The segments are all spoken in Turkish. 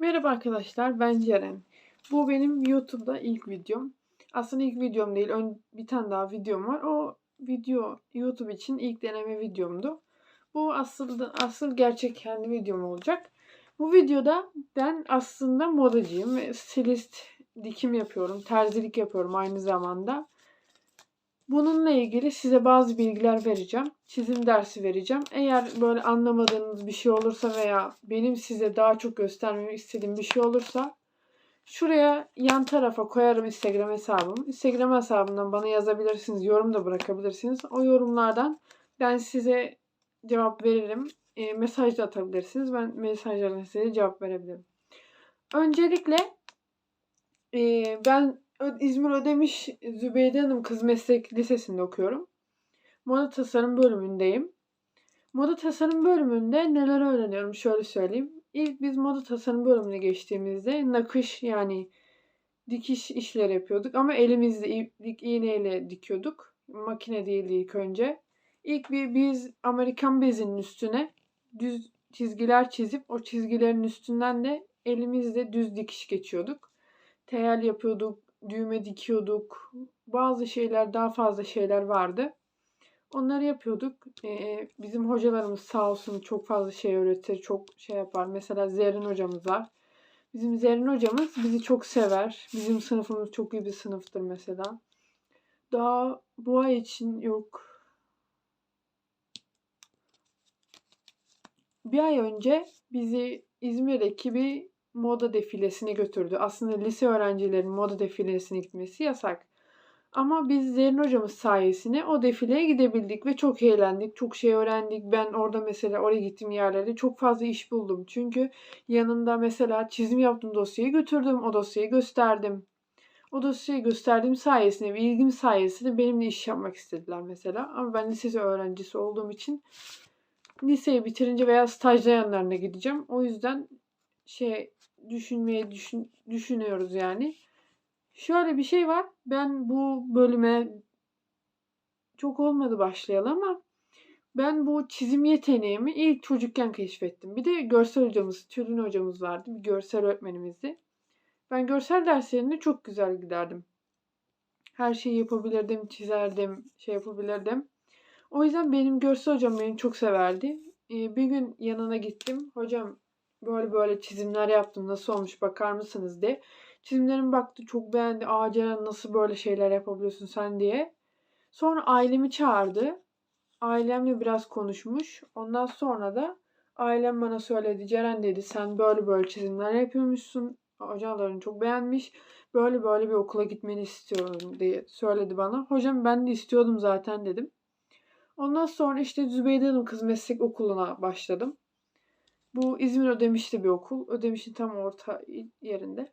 Merhaba arkadaşlar, ben Ceren. Bu benim YouTube'da ilk videom. Aslında ilk videom değil, ön, bir tane daha videom var. O video YouTube için ilk deneme videomdu. Bu aslında asıl gerçek kendi videom olacak. Bu videoda ben aslında modacıyım stilist dikim yapıyorum, terzilik yapıyorum aynı zamanda. Bununla ilgili size bazı bilgiler vereceğim. Çizim dersi vereceğim. Eğer böyle anlamadığınız bir şey olursa veya benim size daha çok göstermemi istediğim bir şey olursa şuraya yan tarafa koyarım Instagram hesabımı. Instagram hesabından bana yazabilirsiniz. Yorum da bırakabilirsiniz. O yorumlardan ben size cevap veririm. E, mesaj da atabilirsiniz. Ben mesajlarına size cevap verebilirim. Öncelikle e, ben İzmir Ödemiş Zübeyde Hanım Kız Meslek Lisesi'nde okuyorum. Moda tasarım bölümündeyim. Moda tasarım bölümünde neler öğreniyorum şöyle söyleyeyim. İlk biz moda tasarım bölümüne geçtiğimizde nakış yani dikiş işleri yapıyorduk ama elimizle iplik iğneyle dikiyorduk. Makine değildi ilk önce. İlk bir biz Amerikan bezinin üstüne düz çizgiler çizip o çizgilerin üstünden de elimizle düz dikiş geçiyorduk. Teyel yapıyorduk, düğme dikiyorduk. Bazı şeyler daha fazla şeyler vardı. Onları yapıyorduk. Ee, bizim hocalarımız sağ olsun çok fazla şey öğretir, çok şey yapar. Mesela Zerrin hocamız var. Bizim Zerrin hocamız bizi çok sever. Bizim sınıfımız çok iyi bir sınıftır mesela. Daha bu ay için yok. Bir ay önce bizi İzmir ekibi moda defilesine götürdü. Aslında lise öğrencilerin moda defilesine gitmesi yasak. Ama biz Zerrin hocamız sayesinde o defileye gidebildik ve çok eğlendik, çok şey öğrendik. Ben orada mesela oraya gittiğim yerlerde çok fazla iş buldum. Çünkü yanında mesela çizim yaptığım dosyayı götürdüm, o dosyayı gösterdim. O dosyayı gösterdiğim sayesinde ve ilgim sayesinde benimle iş yapmak istediler mesela. Ama ben lisesi öğrencisi olduğum için liseyi bitirince veya stajlayanlarına gideceğim. O yüzden şey düşünmeye düşün, düşünüyoruz yani. Şöyle bir şey var. Ben bu bölüme çok olmadı başlayalı ama ben bu çizim yeteneğimi ilk çocukken keşfettim. Bir de görsel hocamız, Tülin hocamız vardı. Bir görsel öğretmenimizdi. Ben görsel derslerinde çok güzel giderdim. Her şeyi yapabilirdim, çizerdim, şey yapabilirdim. O yüzden benim görsel hocam beni çok severdi. Ee, bir gün yanına gittim. Hocam böyle böyle çizimler yaptım nasıl olmuş bakar mısınız diye. Çizimlerime baktı çok beğendi. Aa Ceren nasıl böyle şeyler yapabiliyorsun sen diye. Sonra ailemi çağırdı. Ailemle biraz konuşmuş. Ondan sonra da ailem bana söyledi. Ceren dedi sen böyle böyle çizimler yapıyormuşsun. Hocalarını çok beğenmiş. Böyle böyle bir okula gitmeni istiyorum diye söyledi bana. Hocam ben de istiyordum zaten dedim. Ondan sonra işte Zübeyde Hanım Kız Meslek Okulu'na başladım. Bu İzmir Ödemiş'te bir okul. Ödemiş'in tam orta yerinde.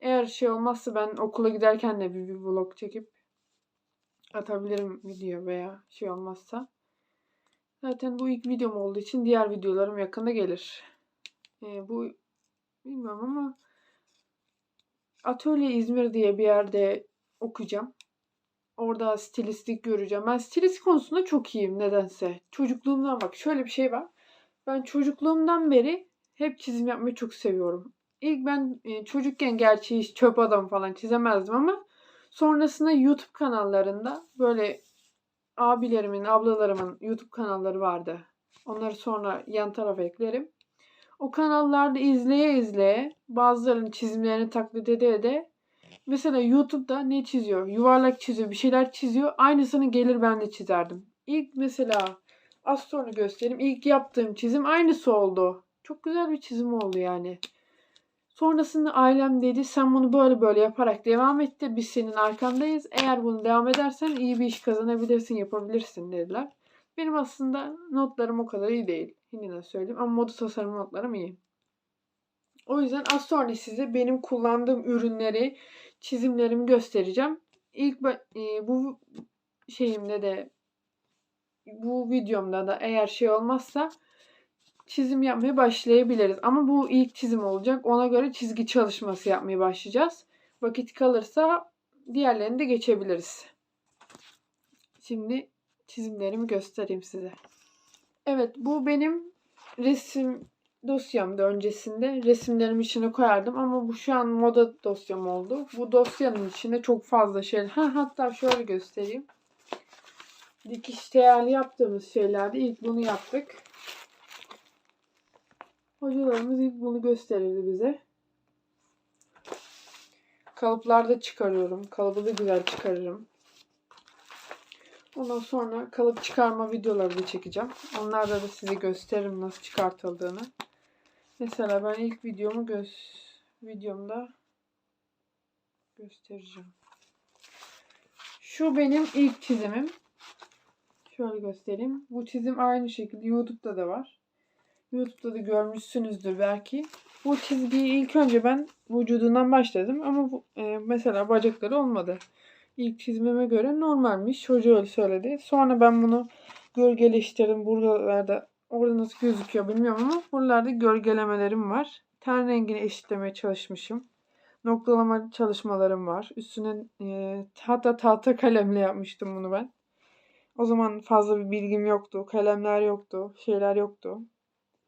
Eğer şey olmazsa ben okula giderken de bir, bir vlog çekip atabilirim video veya şey olmazsa. Zaten bu ilk videom olduğu için diğer videolarım yakında gelir. Ee, bu bilmiyorum ama Atölye İzmir diye bir yerde okuyacağım. Orada stilistik göreceğim. Ben stilistik konusunda çok iyiyim nedense. Çocukluğumdan bak şöyle bir şey var. Ben çocukluğumdan beri hep çizim yapmayı çok seviyorum. İlk ben e, çocukken gerçi hiç çöp adam falan çizemezdim ama sonrasında YouTube kanallarında böyle abilerimin, ablalarımın YouTube kanalları vardı. Onları sonra yan tarafa eklerim. O kanallarda izleye izleye bazılarının çizimlerini taklit ede ede mesela YouTube'da ne çiziyor? Yuvarlak çiziyor, bir şeyler çiziyor. Aynısını gelir ben de çizerdim. İlk mesela Az sonra göstereyim. İlk yaptığım çizim aynısı oldu. Çok güzel bir çizim oldu yani. Sonrasında ailem dedi sen bunu böyle böyle yaparak devam et de biz senin arkandayız. Eğer bunu devam edersen iyi bir iş kazanabilirsin, yapabilirsin dediler. Benim aslında notlarım o kadar iyi değil. Yine söyleyeyim ama moda tasarım notlarım iyi. O yüzden az sonra size benim kullandığım ürünleri, çizimlerimi göstereceğim. İlk e, bu şeyimde de bu videomda da eğer şey olmazsa çizim yapmaya başlayabiliriz. Ama bu ilk çizim olacak. Ona göre çizgi çalışması yapmaya başlayacağız. Vakit kalırsa diğerlerini de geçebiliriz. Şimdi çizimlerimi göstereyim size. Evet bu benim resim dosyamda öncesinde resimlerimi içine koyardım ama bu şu an moda dosyam oldu. Bu dosyanın içinde çok fazla şey. Ha hatta şöyle göstereyim. Dikiş teyali yaptığımız şeylerde ilk bunu yaptık. Hocalarımız ilk bunu gösterirdi bize. Kalıplarda çıkarıyorum. Kalıbı da güzel çıkarırım. Ondan sonra kalıp çıkarma videoları da çekeceğim. Onlarda da size gösteririm nasıl çıkartıldığını. Mesela ben ilk videomu göz videomda göstereceğim. Şu benim ilk çizimim. Şöyle göstereyim. Bu çizim aynı şekilde YouTube'da da var. YouTube'da da görmüşsünüzdür belki. Bu çizgiyi ilk önce ben vücudundan başladım ama bu, e, mesela bacakları olmadı. İlk çizmeme göre normalmiş. Hoca öyle söyledi. Sonra ben bunu gölgeleştirdim. Buralarda orada nasıl gözüküyor bilmiyorum ama buralarda gölgelemelerim var. Ten rengini eşitlemeye çalışmışım. Noktalama çalışmalarım var. Üstüne e, hatta tahta kalemle yapmıştım bunu ben. O zaman fazla bir bilgim yoktu. Kalemler yoktu. Şeyler yoktu.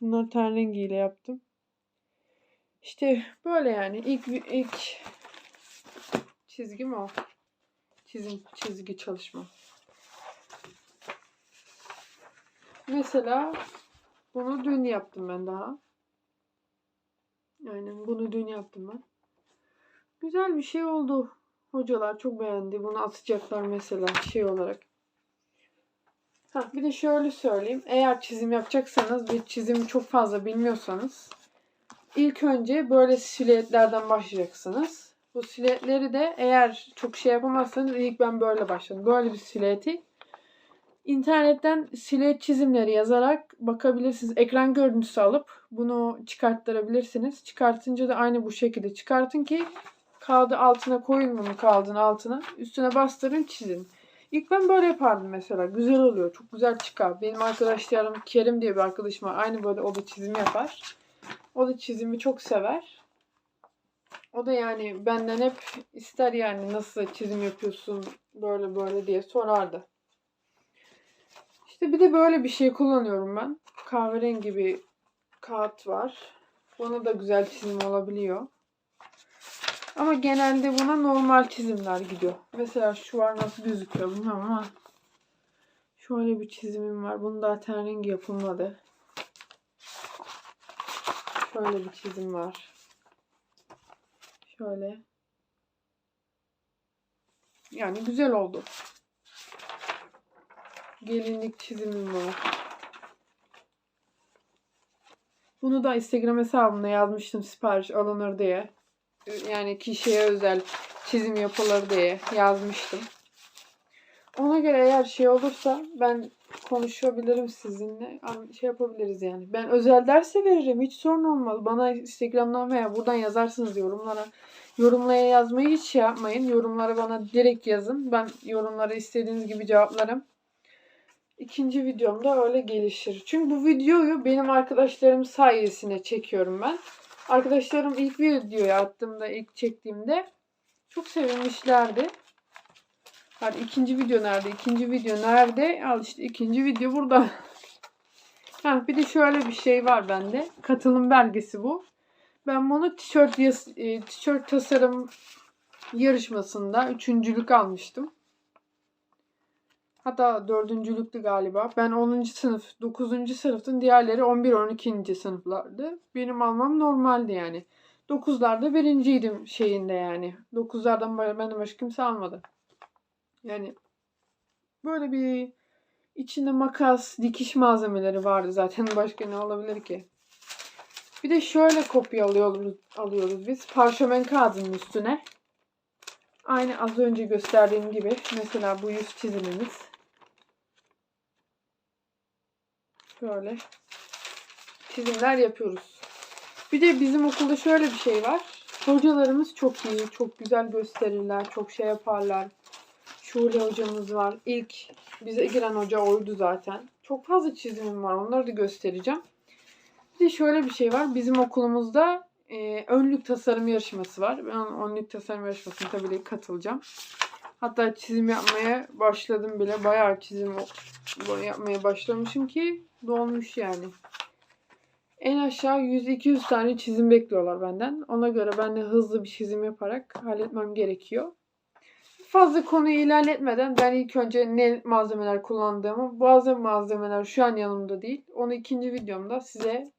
Bunları ten rengiyle yaptım. İşte böyle yani. İlk, ilk çizgim o. Çizim, çizgi çalışma. Mesela bunu dün yaptım ben daha. Aynen bunu dün yaptım ben. Güzel bir şey oldu. Hocalar çok beğendi. Bunu atacaklar mesela şey olarak. Ha, bir de şöyle söyleyeyim. Eğer çizim yapacaksanız ve çizimi çok fazla bilmiyorsanız ilk önce böyle silüetlerden başlayacaksınız. Bu silüetleri de eğer çok şey yapamazsanız ilk ben böyle başladım. Böyle bir silüeti internetten silüet çizimleri yazarak bakabilirsiniz. Ekran görüntüsü alıp bunu çıkarttırabilirsiniz. Çıkartınca da aynı bu şekilde çıkartın ki kağıdı altına koyun bunu kağıdın altına. Üstüne bastırın çizin. İlk ben böyle yapardım mesela. Güzel oluyor. Çok güzel çıkar. Benim arkadaşlarım Kerim diye bir arkadaşım var. Aynı böyle o da çizim yapar. O da çizimi çok sever. O da yani benden hep ister yani nasıl çizim yapıyorsun böyle böyle diye sorardı. İşte bir de böyle bir şey kullanıyorum ben. Kahverengi bir kağıt var. Buna da güzel çizim olabiliyor. Ama genelde buna normal çizimler gidiyor. Mesela şu var nasıl gözüküyor bilmiyorum ama şöyle bir çizimim var. Bunun daha ten rengi yapılmadı. Şöyle bir çizim var. Şöyle. Yani güzel oldu. Gelinlik çizimim var. Bunu da Instagram hesabımda yazmıştım sipariş alınır diye. Yani kişiye özel çizim yapılır diye yazmıştım. Ona göre eğer şey olursa ben konuşabilirim sizinle. Şey yapabiliriz yani. Ben özel derse veririm. Hiç sorun olmaz. Bana Instagram'dan veya buradan yazarsınız yorumlara. Yorumlaya yazmayı hiç şey yapmayın. Yorumlara bana direkt yazın. Ben yorumlara istediğiniz gibi cevaplarım. İkinci videomda öyle gelişir. Çünkü bu videoyu benim arkadaşlarım sayesinde çekiyorum ben. Arkadaşlarım ilk videoyu attığımda, ilk çektiğimde çok sevinmişlerdi. Hadi ikinci video nerede? İkinci video nerede? Al işte ikinci video burada. ha, bir de şöyle bir şey var bende. Katılım belgesi bu. Ben bunu tişört e, tişört tasarım yarışmasında üçüncülük almıştım. Hatta dördüncülüktü galiba. Ben 10. sınıf, 9. sınıftın diğerleri 11, 12. sınıflardı. Benim almam normaldi yani. 9'larda birinciydim şeyinde yani. 9'lardan benden başka kimse almadı. Yani böyle bir içinde makas, dikiş malzemeleri vardı zaten. Başka ne olabilir ki? Bir de şöyle kopya alıyoruz, alıyoruz biz. Parşömen kağıdının üstüne. Aynı az önce gösterdiğim gibi. Mesela bu yüz çizimimiz. Şöyle çizimler yapıyoruz. Bir de bizim okulda şöyle bir şey var. Hocalarımız çok iyi, çok güzel gösterirler, çok şey yaparlar. Şule hocamız var. İlk bize giren hoca oydu zaten. Çok fazla çizimim var. Onları da göstereceğim. Bir de şöyle bir şey var. Bizim okulumuzda e, önlük tasarım yarışması var. Ben önlük tasarım yarışmasına tabii ki katılacağım. Hatta çizim yapmaya başladım bile. Bayağı çizim yapmaya başlamışım ki dolmuş yani. En aşağı 100-200 tane çizim bekliyorlar benden. Ona göre ben de hızlı bir çizim yaparak halletmem gerekiyor. Fazla konuyu ilerletmeden ben ilk önce ne malzemeler kullandığımı, bazı malzemeler şu an yanımda değil. Onu ikinci videomda size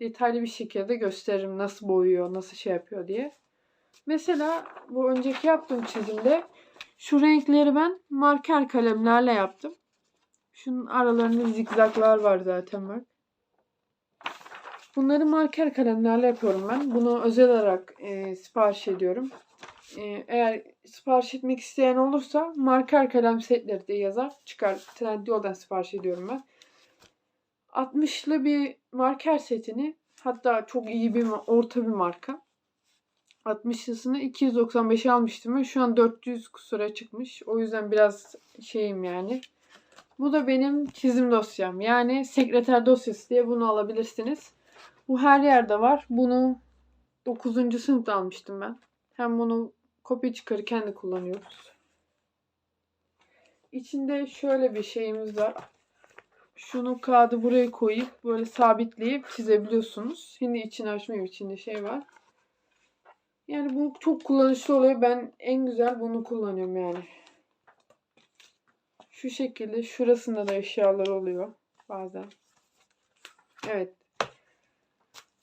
detaylı bir şekilde gösteririm nasıl boyuyor, nasıl şey yapıyor diye. Mesela bu önceki yaptığım çizimde şu renkleri ben marker kalemlerle yaptım. Şunun aralarında zikzaklar var zaten bak. Bunları marker kalemlerle yapıyorum ben. Bunu özel olarak e, sipariş ediyorum. E, eğer sipariş etmek isteyen olursa marker kalem setleri diye yazar. Çıkar. Trendyol'dan sipariş ediyorum ben. 60'lı bir marker setini hatta çok iyi bir orta bir marka. 60'lısını 295'e almıştım ve şu an 400 kusura çıkmış. O yüzden biraz şeyim yani. Bu da benim çizim dosyam. Yani sekreter dosyası diye bunu alabilirsiniz. Bu her yerde var. Bunu 9. sınıfta almıştım ben. Hem bunu kopya çıkarırken de kullanıyoruz. İçinde şöyle bir şeyimiz var. Şunu kağıdı buraya koyup böyle sabitleyip çizebiliyorsunuz. Şimdi içini açmayayım. içinde şey var. Yani bu çok kullanışlı oluyor. Ben en güzel bunu kullanıyorum yani. Şu şekilde şurasında da eşyalar oluyor bazen. Evet.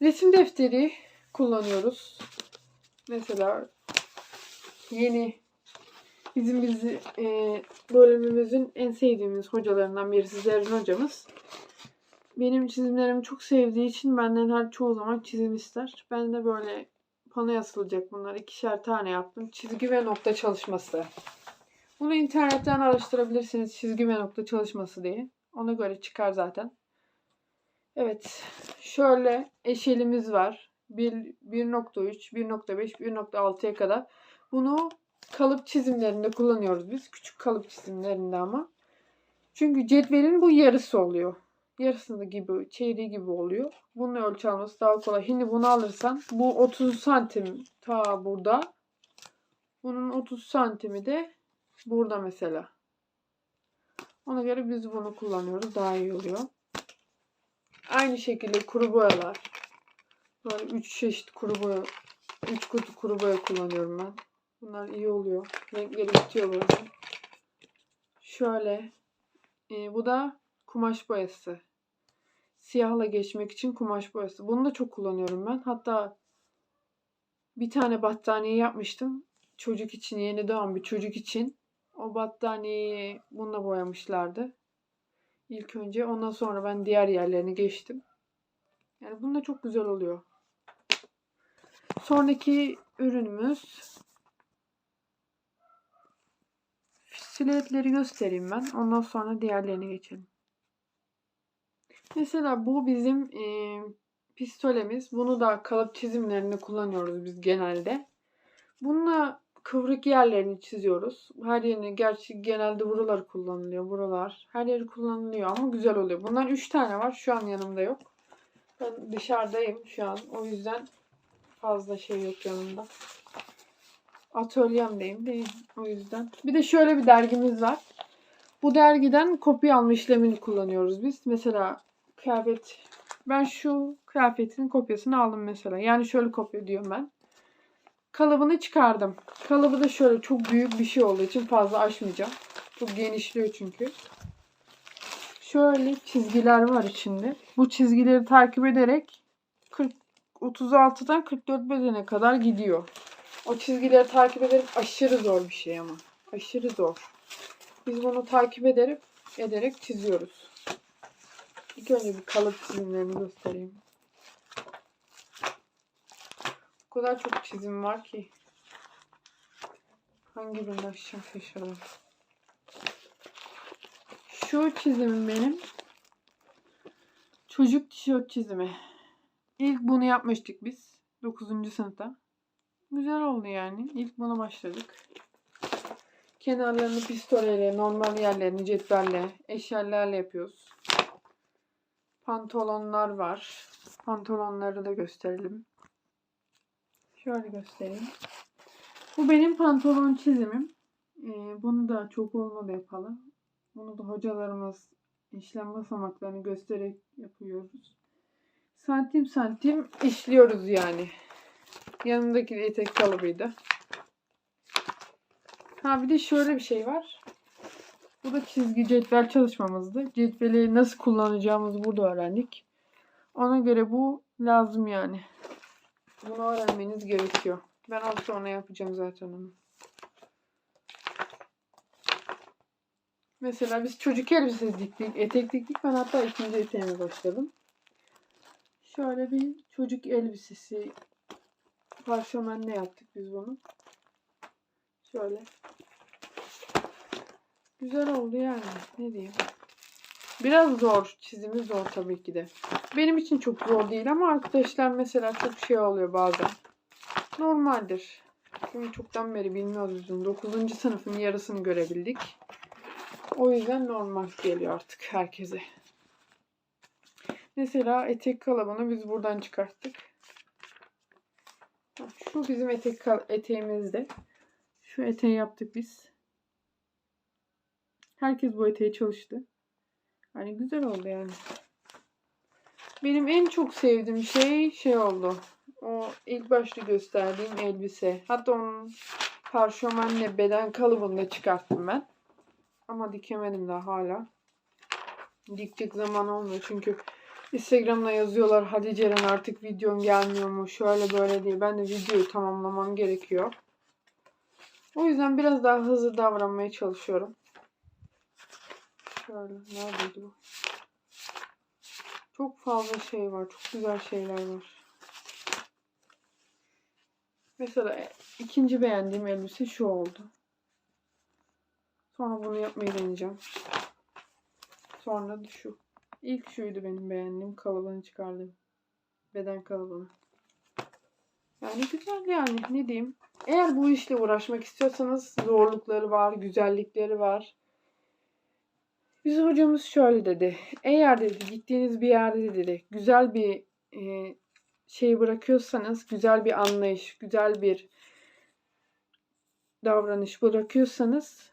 Resim defteri kullanıyoruz. Mesela yeni bizim bizi e, bölümümüzün en sevdiğimiz hocalarından birisi Zerrin hocamız. Benim çizimlerimi çok sevdiği için benden her çoğu zaman çizim ister. Ben de böyle pano asılacak bunlar. ikişer tane yaptım. Çizgi ve nokta çalışması. Bunu internetten araştırabilirsiniz. Çizgi ve nokta çalışması diye. Ona göre çıkar zaten. Evet. Şöyle eşelimiz var. 1.3, 1.5, 1.6'ya kadar. Bunu kalıp çizimlerinde kullanıyoruz biz. Küçük kalıp çizimlerinde ama. Çünkü cetvelin bu yarısı oluyor. Yarısında gibi, çeyreği gibi oluyor. Bunun ölçü alması daha kolay. Şimdi bunu alırsan bu 30 santim ta burada. Bunun 30 santimi de burada mesela. Ona göre biz bunu kullanıyoruz. Daha iyi oluyor. Aynı şekilde kuru boyalar. Böyle 3 çeşit kuru boya, 3 kutu kuru boya kullanıyorum ben. Bunlar iyi oluyor. Renkleri bitiyor bazen. Şöyle. E, bu da kumaş boyası. Siyahla geçmek için kumaş boyası. Bunu da çok kullanıyorum ben. Hatta bir tane battaniye yapmıştım. Çocuk için, yeni doğan bir çocuk için. O battaniyeyi bununla boyamışlardı. İlk önce. Ondan sonra ben diğer yerlerini geçtim. Yani bunda çok güzel oluyor. Sonraki ürünümüz silüetleri göstereyim ben. Ondan sonra diğerlerine geçelim. Mesela bu bizim e, pistolemiz. Bunu da kalıp çizimlerinde kullanıyoruz biz genelde. Bununla kıvrık yerlerini çiziyoruz. Her yerini gerçi genelde buralar kullanılıyor. Buralar. Her yeri kullanılıyor ama güzel oluyor. Bundan 3 tane var. Şu an yanımda yok. Ben dışarıdayım şu an. O yüzden fazla şey yok yanımda. Atölyemdeyim değil. O yüzden. Bir de şöyle bir dergimiz var. Bu dergiden kopya alma işlemini kullanıyoruz biz. Mesela kıyafet ben şu kıyafetin kopyasını aldım mesela. Yani şöyle kopya diyorum ben. Kalıbını çıkardım. Kalıbı da şöyle çok büyük bir şey olduğu için fazla açmayacağım. Çok genişliyor çünkü. Şöyle çizgiler var içinde. Bu çizgileri takip ederek 40 36'dan 44 bedene kadar gidiyor. O çizgileri takip ederek aşırı zor bir şey ama. Aşırı zor. Biz bunu takip ederek ederek çiziyoruz. İlk önce bir kalıp çizimlerini göstereyim. O kadar çok çizim var ki. Hangi birini açacağım şaşırdım. Şu çizimim benim. Çocuk tişört çizimi. İlk bunu yapmıştık biz. 9. sınıfta. Güzel oldu yani. İlk buna başladık. Kenarlarını pistoleyle, normal yerlerini cetvelle, eşyalarla yapıyoruz. Pantolonlar var. Pantolonları da gösterelim. Şöyle göstereyim. Bu benim pantolon çizimim. Ee, bunu da çok olmadı yapalım. Bunu da hocalarımız işlem basamaklarını göstererek yapıyoruz. santim santim işliyoruz yani. Yanımdaki de etek kalıbıydı. Ha bir de şöyle bir şey var. Bu da çizgi cetvel çalışmamızdı. Cetveli nasıl kullanacağımızı burada öğrendik. Ona göre bu lazım yani. Bunu öğrenmeniz gerekiyor. Ben az sonra yapacağım zaten onu. Mesela biz çocuk elbisesi diktik, etek diktik. Ben hatta ikinci eteğime başladım. Şöyle bir çocuk elbisesi parşömenle yaptık biz bunu. Şöyle. Güzel oldu yani. Ne diyeyim. Biraz zor. Çizimi zor tabii ki de. Benim için çok zor değil ama arkadaşlar mesela çok şey oluyor bazen. Normaldir. Çünkü çoktan beri bilmiyoruz bizim. 9. sınıfın yarısını görebildik. O yüzden normal geliyor artık herkese. Mesela etek kalıbını biz buradan çıkarttık. Şu bizim etek eteğimizde. Şu eteği yaptık biz. Herkes bu eteği çalıştı. Hani güzel oldu yani. Benim en çok sevdiğim şey şey oldu. O ilk başta gösterdiğim elbise. Hatta onun parşömenle beden kalıbını da çıkarttım ben. Ama dikemedim daha hala. Dikecek zaman olmuyor çünkü Instagram'da yazıyorlar hadi Ceren artık videon gelmiyor mu şöyle böyle diye. Ben de videoyu tamamlamam gerekiyor. O yüzden biraz daha hızlı davranmaya çalışıyorum. Şöyle neredeydi bu? Çok fazla şey var. Çok güzel şeyler var. Mesela e, ikinci beğendiğim elbise şu oldu. Sonra bunu yapmayı deneyeceğim. Sonra da şu. İlk şuydu benim beğendiğim. Kalıbını çıkardım. Beden kalıbını. Yani güzel yani. Ne diyeyim. Eğer bu işle uğraşmak istiyorsanız zorlukları var, güzellikleri var. Bize hocamız şöyle dedi. Eğer dedi gittiğiniz bir yerde dedi güzel bir e, şey bırakıyorsanız, güzel bir anlayış, güzel bir davranış bırakıyorsanız